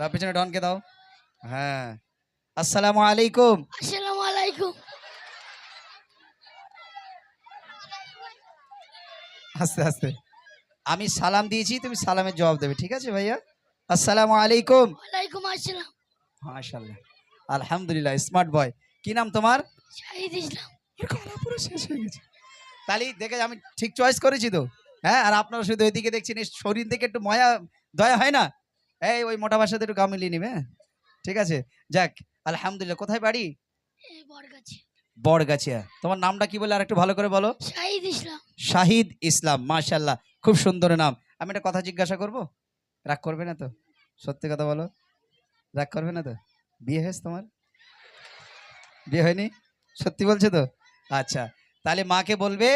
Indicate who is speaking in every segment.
Speaker 1: তার পেছনে ডনকে দাও। হ্যাঁ। আসসালামু আলাইকুম।
Speaker 2: আসসালামু আলাইকুম।
Speaker 1: আস্তে আস্তে। আমি সালাম দিয়েছি তুমি সালামের জবাব দেবে ঠিক আছে ভাইয়া? আসসালামু আলাইকুম।
Speaker 2: ওয়ালাইকুম আসসালাম।
Speaker 1: মাশাআল্লাহ। আলহামদুলিল্লাহ স্মার্ট বয়। কি নাম তোমার?
Speaker 2: শাহিদ ইসলাম।
Speaker 1: গলা পুরো শেষ হয়ে গেছে। তাহলে দেখে আমি ঠিক চয়েস করেছি তো। হ্যাঁ আর আপনারা শুধু এদিকে দেখছেন শরীর থেকে একটু ময়া দয়া হয় না? এই ওই মোটা বাসাতে একটু গা মিলিয়ে নিবে হ্যাঁ? ঠিক আছে? যাক আলহামদুলিল্লাহ। কোথায় বাড়ি? বড়গাছিয়া তোমার নামটা কি বলে আর একটু ভালো করে বলো?
Speaker 2: শাহিদ ইসলাম।
Speaker 1: শাহিদ ইসলাম মাশাল্লাহ খুব সুন্দর নাম। আমি একটা কথা জিজ্ঞাসা করব? রাগ করবে না তো? সত্যি কথা বলো। রাগ করবে না তো? বিয়ে হয়েছে তোমার? বিয়ে হয়নি? সত্যি বলছো তো? আচ্ছা তাহলে মাকে বলবে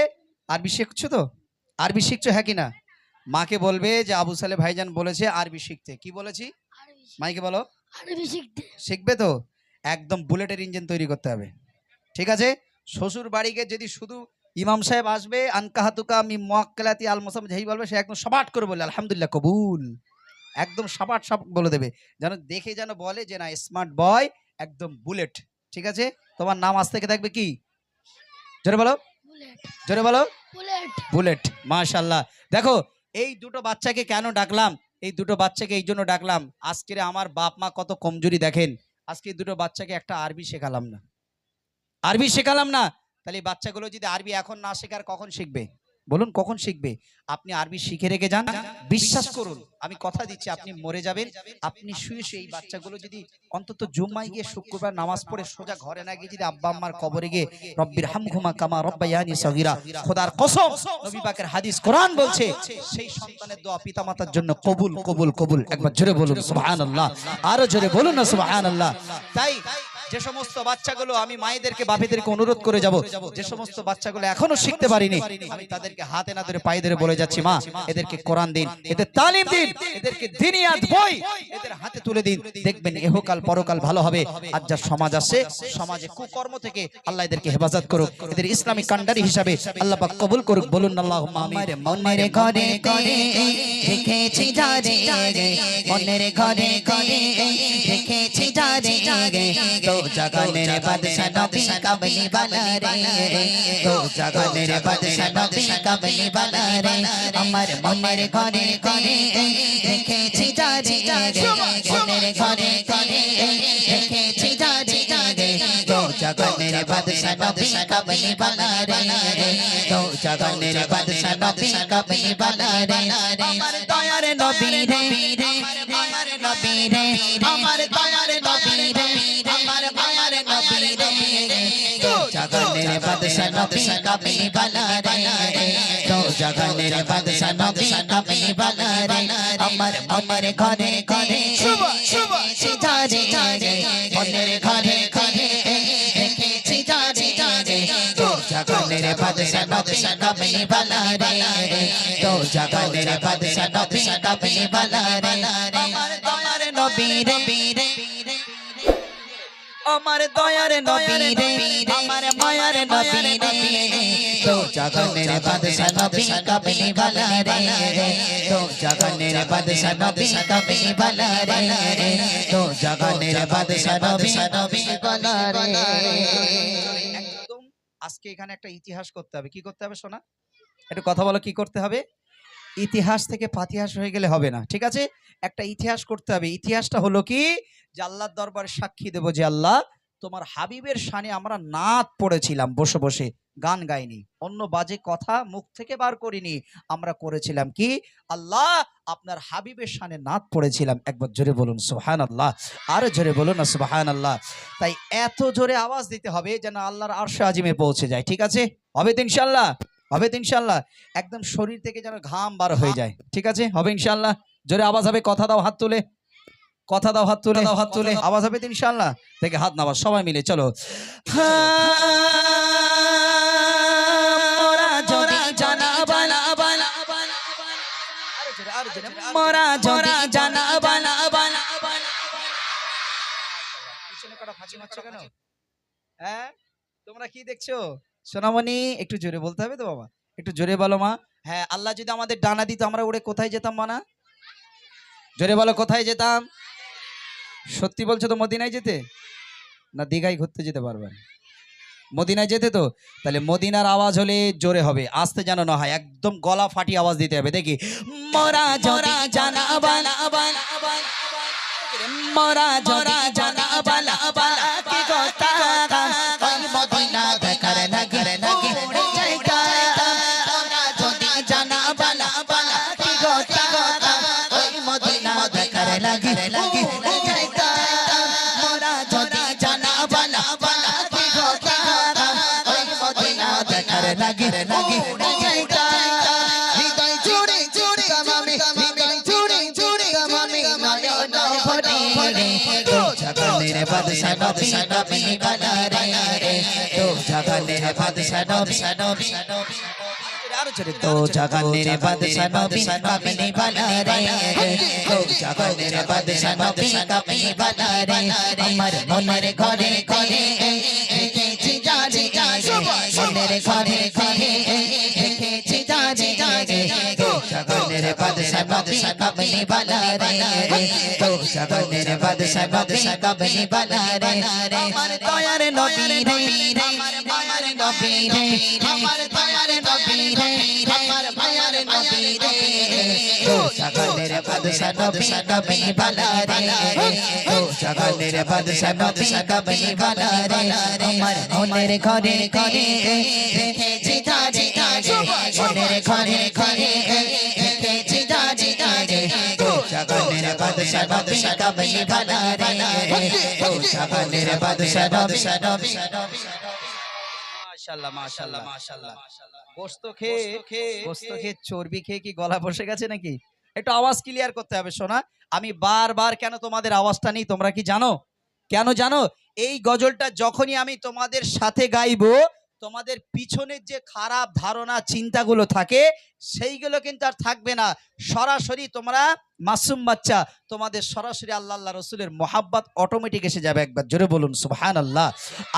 Speaker 1: আরবি শিখছো তো? আরবি শিখছো হ্যাঁ কি না? মাকে বলবে যে আবু সালে ভাইজান বলেছে আরবি শিখতে। কি বলেছি? মাইকে বলো।
Speaker 2: আরবি শিখতে।
Speaker 1: শিখবে তো? একদম বুলেটের ইঞ্জিন তৈরি করতে হবে। ঠিক আছে? শ্বশুর বাড়িকে যদি শুধু ইমাম সাহেব আসবে আনকাহাতুকা মি মোয়াক্কালাতি আল মোসাম যেই বলবে সে একদম সবাট করে বলে আলহামদুলিল্লাহ কবুল। একদম সবাট সব বলে দেবে। যেন দেখে যেন বলে যে না স্মার্ট বয় একদম বুলেট। ঠিক আছে? তোমার নাম আজ থেকে থাকবে কি? জোরে বলো। জোরে বলো।
Speaker 2: বুলেট।
Speaker 1: বুলেট। মাশাল্লাহ দেখো এই দুটো বাচ্চাকে কেন ডাকলাম? এই দুটো বাচ্চাকে এই জন্য ডাকলাম। আজকের আমার বাপ মা কত কমজোরি দেখেন। আজকে দুটো বাচ্চাকে একটা আরবি শেখালাম না। আরবি শেখালাম না। তাহলে বাচ্চাগুলো যদি আরবি এখন না শেখার কখন শিখবে? বলুন, কখন শিখবে? আপনি আরবি শিখে রেখে যান। বিশ্বাস করুন, আমি কথা দিচ্ছি, আপনি মরে যাবেন। আপনি শুয়ে শুয়ে এই বাচ্চাগুলো যদি অন্তত জুম্মায় গিয়ে শুক্রবার নামাজ পড়ে সোজা ঘরে না গিয়ে যদি আব্বা আম্মার কবরে গিয়ে, রব্বির হামঘুমা কামা রব্বায়ানি সগীরা খোদার কসম, নবী পাকের হাদিস কোরআন বলছে, সেই সন্তানের দোয়া পিতামাতার জন্য কবুল কবুল কবুল। একবার জোরে বলুন, সুবহানাল্লাহ। আরও জোরে বলুন না, সুবহানাল্লাহ। তাই যে সমস্ত বাচ্চাগুলো আমি মায়েদেরকে, বাপেদেরকে অনুরোধ করে যাব, যে সমস্ত বাচ্চাগুলো এখনও শিখতে পারিনি, আমি তাদেরকে হাতে না ধরে পায়ে ধরে বলে যাচ্ছি, মা, এদেরকে কোরআন দিন, এদের তালিম দিন, এদেরকে দিনিয়াত বই, এদের হাতে তুলে দিন, দেখবেন এহকাল, পরকাল ভালো হবে আজ যা সমাজ আছে, সমাজে কুকর্ম থেকে আল্লাহ এদেরকে হেফাজত করুক, এদের ইসলামিক কান্ডারি হিসাবে আল্লাহ পাক কবুল করুক, বলুন আল্লাহ
Speaker 3: আমার মনের ঘরে রেখেছি যারে মনের ঘরে ঘরে যারে তো জগনের বাদশা নবী কাবলি বালা রে তো জগনের বাদশা নবী কাবলি বালা রে আমার মনের ঘরে ঘরে রেখেছি যারে মনের ঘরে ঘরে রেখেছি যারে তো জগনের বাদশা নবী কাবলি বালা রে তো জগনের বাদশা নবী কাবলি বালা রে আমার দয়ার নবী রে আমার নবী রে আমার দয়ার বাদশা নবী কাবলি বালা রে তো জগনের বাদশা নবী কাবলি বালা রে আমার মনের ঘরে ঘরে রেখেছি যারে যারে মনের ঘরে ঘরে রেখেছি যারে যারে তো জগনের বাদশা নবী কাবলি বালা তো জগনের বাদশা নবী কাবলি বালা রে আমার নবী রে আমার দয়ার নবী রে আমার মায়ার নবী রে তো জগনের বাদশা নবী কাবলি বালা রে তো জগনের বাদশা নবী কাবলি বালা রে তো জগনের বাদশা নবী নবী বালা রে
Speaker 1: একদম আজকে এখানে একটা ইতিহাস করতে হবে। কি করতে হবে সোনা? একটু কথা বলো কি করতে হবে? ইতিহাস থেকে পাতিহাস হয়ে গেলে হবে না ঠিক আছে? একটা ইতিহাস করতে হবে। ইতিহাসটা হলো কি? যে আল্লাহর দরবারে সাক্ষী দেবো যে আল্লাহ, তোমার হাবিবের শানে আমরা নাত পড়েছিলাম। বসে বসে গান গাইনি। অন্য বাজে কথা মুখ থেকে বার করিনি। আমরা করেছিলাম কি? আল্লাহ আপনার হাবিবের শানে নাত পড়েছিলাম। একবার জোরে বলুন সুহান আল্লাহ আরও জোরে বলুন না সুহান আল্লাহ তাই এত জোরে আওয়াজ দিতে হবে যেন আল্লাহর আরশে আজিমে পৌঁছে যায়। ঠিক আছে? হবে তো ইনশাল্লাহ হবে তো ইনশাল্লাহ একদম শরীর থেকে যেন ঘাম বার হয়ে যায়। ঠিক আছে? হবে ইনশাল্লাহ জোরে আওয়াজ হবে, কথা দাও, হাত তুলে। কথা দাও হাত তুলে দাও হাত তুলে। আওয়াজ হবে ইনশাল্লাহ থেকে হাত নামাজ সবাই মিলে চলো।
Speaker 3: মোরা জানা বানা বানা
Speaker 1: কেন? হ্যাঁ? তোমরা কি দেখছ? সোনামণি একটু জোরে বলতে হবে তো বাবা। একটু জোরে বলো মা। হ্যাঁ আল্লাহ যদি আমাদের ডানা দিত আমরা উড়ে কোথায় যেতাম মানা? জোরে বলো কোথায় যেতাম? সত্যি বলছো তো মদিনায় যেতে? না দীঘায় ঘুরতে যেতে পারবেন মদিনায় যেতে তো? তাহলে মদিনার আওয়াজ হলে জোরে হবে। আসতে যেন না হয়, একদম গলা ফাটি আওয়াজ দিতে হবে। দেখি, মরা জরা জানা মরা জরা জানা
Speaker 3: নবী নবী বালা রে। তো জাগানের বাদশা নবী নবী তো জাগানের বাদশা নবী নবী বালা রে। তো জাগানের বাদশা নবী নবী বালা রে। আমার মনের ঘরে ঘরে দেখেছি জানে মনের ঘরে ঘরে জাগানের বাদশা নবী নবী বালা রে তো জাগানের বাদশা নবী নবী বালা রে আমার দয়ার নবী রে আমার মায়ার নবী রে আমার দয়ার নবী রে আমার মায়ার নবী রে তো জাগানের বাদশা নবী নবী বালা রে তো জাগানের বাদশা নবী নবী বালা রে আমার মনের ঘরে ঘরে ঘরে ঘরে রে। নবী
Speaker 1: মাশাআল্লাহ মাশাআল্লাহ মাশাআল্লাহ গোস্ত খেয়ে গোস্ত খেয়ে। চর্বি খেয়ে কি গলা বসে গেছে নাকি? একটু আওয়াজ ক্লিয়ার করতে হবে শোনা আমি বারবার কেন তোমাদের আওয়াজটা নেই তোমরা কি জানো? কেন জানো? এই গজলটা যখনই আমি তোমাদের সাথে গাইবো তোমাদের পিছনের যে খারাপ ধারণা, চিন্তাগুলো থাকে, সেইগুলো কিন্তু আর থাকবে না। সরাসরি তোমরা মাসুম বাচ্চা, তোমাদের সরাসরি আল্লাহ আল্লাহ রসুলের মোহাব্বত অটোমেটিক এসে যাবে একবার। জোরে বলুন সুবহান আল্লাহ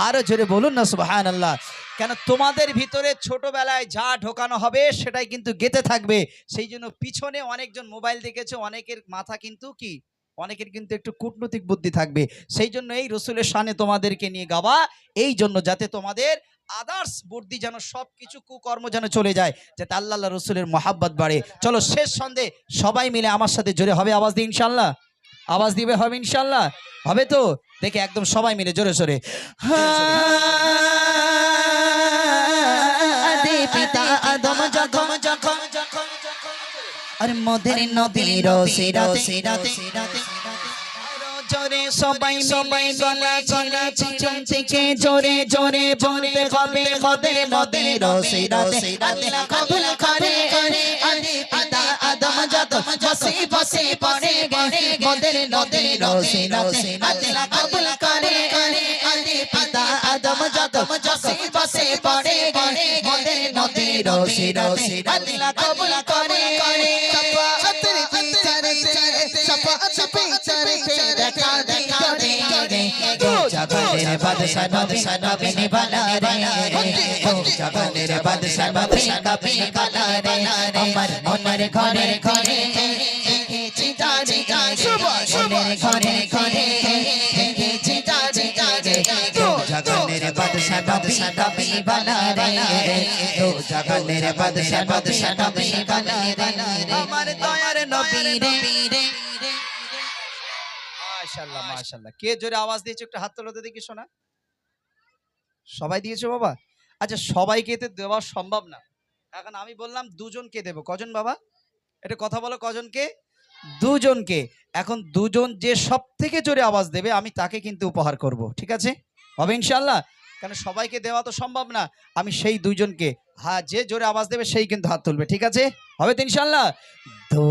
Speaker 1: আরও জোরে বলুন না সুবহান আল্লাহ কেন তোমাদের ভিতরে ছোটবেলায় যা ঢোকানো হবে, সেটাই কিন্তু গেতে থাকবে। সেই জন্য পিছনে অনেকজন মোবাইল দেখেছে, অনেকের মাথা কিন্তু কি? অনেকের কিন্তু একটু কূটনৈতিক বুদ্ধি থাকবে। সেই জন্য এই রসুলের সানে তোমাদেরকে নিয়ে গাওয়া, এই জন্য যাতে তোমাদের আদার্স বুদ্ধি যেন সব কিছু কুকর্ম যেন চলে যায়, যাতে আল্লাহ রসুলের মহাব্বত বাড়ে। চলো শেষ সন্ধে সবাই মিলে আমার সাথে জোরে হবে আওয়াজ দিয়ে ইনশাল্লাহ আওয়াজ দিবে হবে ইনশাল্লাহ হবে তো? দেখে একদম সবাই মিলে জোরে সোরে।
Speaker 3: পিতা আদম যখন যখন আর মদের নদীর জোরে সবাই সবাই গলা গলা চিচন থেকে জোরে জোরে বলতে হবে মদের নদীর সিরাতে আল্লাহ কবুল করে আদি পিতা আদম যখন বসে বসে, পড়ে গে মদের নদীর সিরাতে আল্লাহ কবুল করে আদি পিতা আদম যখন বসে বসে, পড়ে গে মদের নদীর সিরাতে আল্লাহ কবুল করে সাফাতের জাগানের বাদশা নবী নবী নিবালা রে তো জাগানের বাদশা নবী নবী নিবালা রে আমার মনের ঘরে ঘরে দেখেছি জানে মনের ঘরে ঘরে দেখেছি জানে তো জাগানের বাদশা নবী নবী নিবালা রে জাগানের বাদশা নবী নবী নিবালা রে আমার দয়ার নবী রে
Speaker 1: মাশাল্লাহ মাশাল্লাহ কে জোরে আওয়াজ দিয়েছে একটু হাত তোলো দেখি শোনা। সবাই দিয়েছ বাবা? আচ্ছা সবাইকে তো দেওয়া সম্ভব না। এখন আমি বললাম দুজনকে দেবো। কজন বাবা? এটা কথা বলো কজনকে? দুজনকে। এখন দুজন যে সব থেকে জোরে আওয়াজ দেবে আমি তাকে কিন্তু উপহার করব ঠিক আছে? হবে ইনশাল্লাহ কারণ সবাইকে দেওয়া তো সম্ভব না। আমি সেই দুজনকে হ্যাঁ যে জোরে আওয়াজ দেবে সেই কিন্তু হাত তুলবে ঠিক আছে? হবে তো ইনশাল্লাহ দো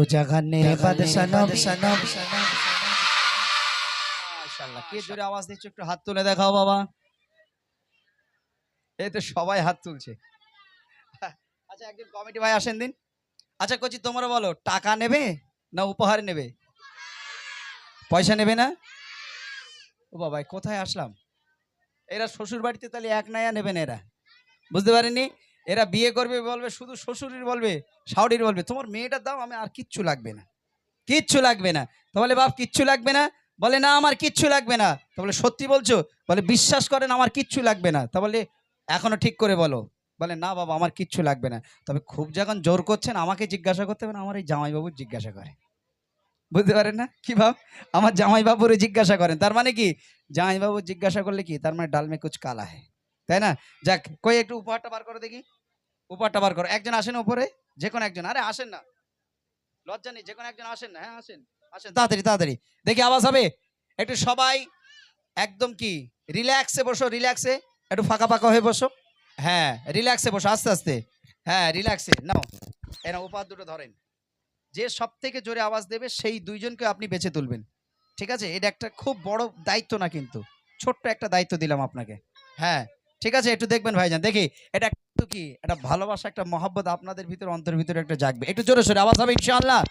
Speaker 1: মাশাআল্লাহ। কে জোরে আওয়াজ দিচ্ছে একটু হাত তুলে দেখাও বাবা। এই তো সবাই হাত তুলছে। আচ্ছা একজন কমিটি ভাই আসেন দিন। আচ্ছা কচি তোমরা বলো টাকা নেবে না উপহার নেবে? পয়সা নেবে না? ও বাবা কোথায় আসলাম? এরা শ্বশুর বাড়িতে তাহলে এক নায়া নেবেন এরা? বুঝতে পারেনি? এরা বিয়ে করবে বলবে শুধু শ্বশুরের বলবে শাওরির বলবে। তোমার মেয়েটার দাম আমি আর কিচ্ছু লাগবে না। কিচ্ছু লাগবে না। তো বলে বাপ কিচ্ছু লাগবে না? বলে, না, আমার কিচ্ছু লাগবে না। তো বলে, সত্যি বলছো? বলে, বিশ্বাস করেন, আমার কিচ্ছু লাগবে না। তা বলে, এখনও ঠিক করে বলো। বলে, না বাবা, আমার কিচ্ছু লাগবে না। তবে খুব যখন জোর করছেন, আমাকে জিজ্ঞাসা করতে হবে না, আমার এই জামাইবাবু জিজ্ঞাসা করে। বুঝতে পারেন না কি ভাব? আমার জামাইবাবুরে জিজ্ঞাসা করেন। তার মানে কি? জামাইবাবু জিজ্ঞাসা করলে কি? তার মানে ডালমে কুচ কালা হয় তাই না? যাক, কই একটু উপহারটা বার করো দেখি। উপহারটা বার করো। একজন আসেন উপরে, যে কোনো একজন। আরে, আসেন না। লজ্জা নেই, যে কোনো একজন আসেন না। হ্যাঁ আসেন। আসেন, তাড়াতাড়ি তাড়াতাড়ি। দেখি আওয়াজ হবে? একটু সবাই একদম কি? রিল্যাক্সে বসো রিল্যাক্সে একটু ফাঁকা ফাঁকা হয়ে বসো। হ্যাঁ রিল্যাক্সে বসো, আস্তে আস্তে। হ্যাঁ রিল্যাক্সে নাও। এরা উপহার দুটো ধরেন। যে সব থেকে জোরে আওয়াজ দেবে, সেই দুইজনকে আপনি বেছে তুলবেন। ঠিক আছে? এটা একটা খুব বড় দায়িত্ব না কিন্তু। ছোট্ট একটা দায়িত্ব দিলাম আপনাকে। হ্যাঁ ঠিক আছে? একটু দেখবেন ভাইজান। দেখি, এটা একটু কি? একটা ভালোবাসা, একটা মহব্বত আপনাদের ভিতরে অন্তর ভিতরে একটা জাগবে। একটু জোরে সোরে আওয়াজ হবে ইনশাআল্লাহ।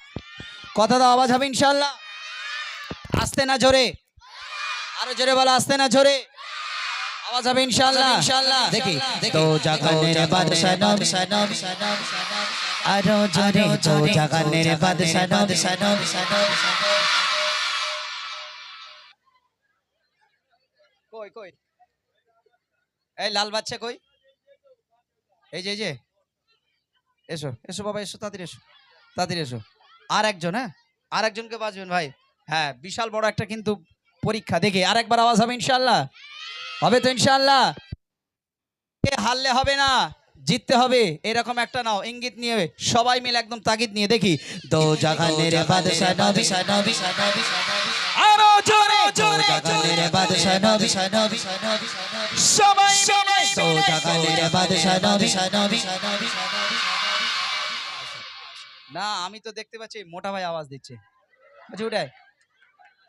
Speaker 1: কথা দাও আওয়াজ হবে ইনশাআল্লাহ। আসতে না জোরে। আরও জোরে বলো আসতে না জোরে। আওয়াজ হবে ইনশাআল্লাহ। ইনশাআল্লাহ। দেখি।
Speaker 3: তো জাগানের বাদশা নবী। নবী। আরও জোরে। তো জাগানের বাদশা নবী। নবী।
Speaker 1: কই কই? এই লাল বাচ্চা কই? এই যে এই যে। এসো এসো বাবা এসো তাড়াতাড়ি এসো। তাড়াতাড়ি এসো। আর একজন হ্যাঁ আর একজনকে বাঁচবেন ভাই হ্যাঁ বিশাল বড় একটা কিন্তু পরীক্ষা দেখি আর একবার আওয়াজ হবে ইনশাল্লাহ হবে তো ইনশাল্লাহ হারলে হবে না জিততে হবে এরকম একটা নাও ইঙ্গিত নিয়ে সবাই মিলে একদম তাগিদ নিয়ে দেখি
Speaker 3: তো জাগানের বাদশা নবী নবী
Speaker 1: আরও জোরে জোরে
Speaker 3: জাগানের বাদশা নবী নবী
Speaker 1: সবাই
Speaker 3: জাগানের বাদশা নবী নবী
Speaker 1: না আমি তো দেখতে পাচ্ছি মোটা ভাই আওয়াজ দিচ্ছে। আচ্ছা ওটাই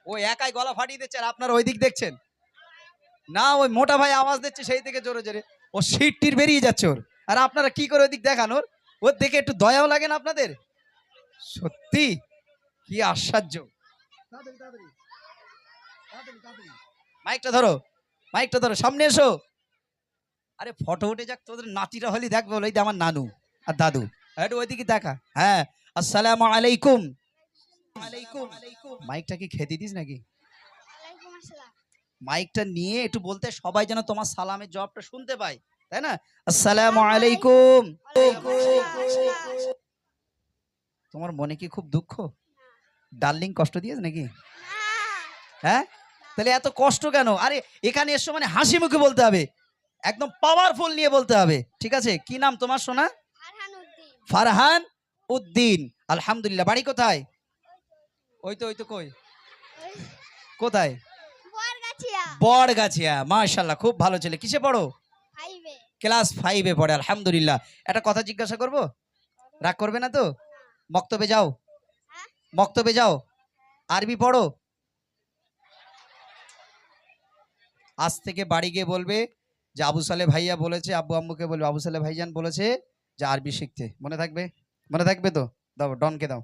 Speaker 1: ও একাই গলা ফাটিয়ে দিচ্ছে আর আপনারা ওই দিক দেখছেন। না ওই মোটা ভাই আওয়াজ দিচ্ছে সেই থেকে জোরে জোরে। ও সিটটির বেরিয়ে যাচ্ছে ওর। আর আপনারা কি করে ওই দিক দেখান ওর? ওর দেখে একটু দয়াও লাগে না আপনাদের? সত্যি? কি আশ্চর্য। মাইকটা ধরো মাইকটা ধরো সামনে এসো। আরে ফটো উঠে যাক তোদের নাতিরা হলি দেখবে বলে আমার নানু আর দাদু। একটু ওইদিকে দেখা। হ্যাঁ আসসালামু আলাইকুম। আলাইকুম। মাইকটা কি খেতে দিস নাকি? মাইকটা নিয়ে একটু বলতে সবাই যেন তোমার সালামের জবাবটা শুনতে পায় তাই না? আসসালামু আলাইকুম। তোমার মনে কি খুব দুঃখ? ডার্লিং কষ্ট দিয়েছে নাকি? হ্যাঁ? তাহলে এত কষ্ট কেন? আরে এখানে এসো মানে হাসি মুখে বলতে হবে। একদম পাওয়ারফুল নিয়ে বলতে হবে। ঠিক আছে? কি নাম তোমার সোনা? ফারহান উদ্দিন। আলহামদুলিল্লাহ বাড়ি কোথায়? ওই তো ওই তো কই? কোথায়? বড়গাছিয়া মাশাল্লাহ খুব ভালো ছেলে। কিসে পড়ো? ক্লাস ফাইভে পড়ে আলহামদুলিল্লাহ। একটা কথা জিজ্ঞাসা করব? রাগ করবে না তো? মক্তবে যাও। মক্তবে যাও। আরবি পড়ো। আজ থেকে বাড়ি গিয়ে বলবে যে আবু সালে ভাইয়া বলেছে আব্বু আম্মুকে বলবে আবু সালে ভাইজান বলেছে যে আরবি শিখছে। মনে থাকবে? মনে থাকবে তো? দাও ডনকে দাও।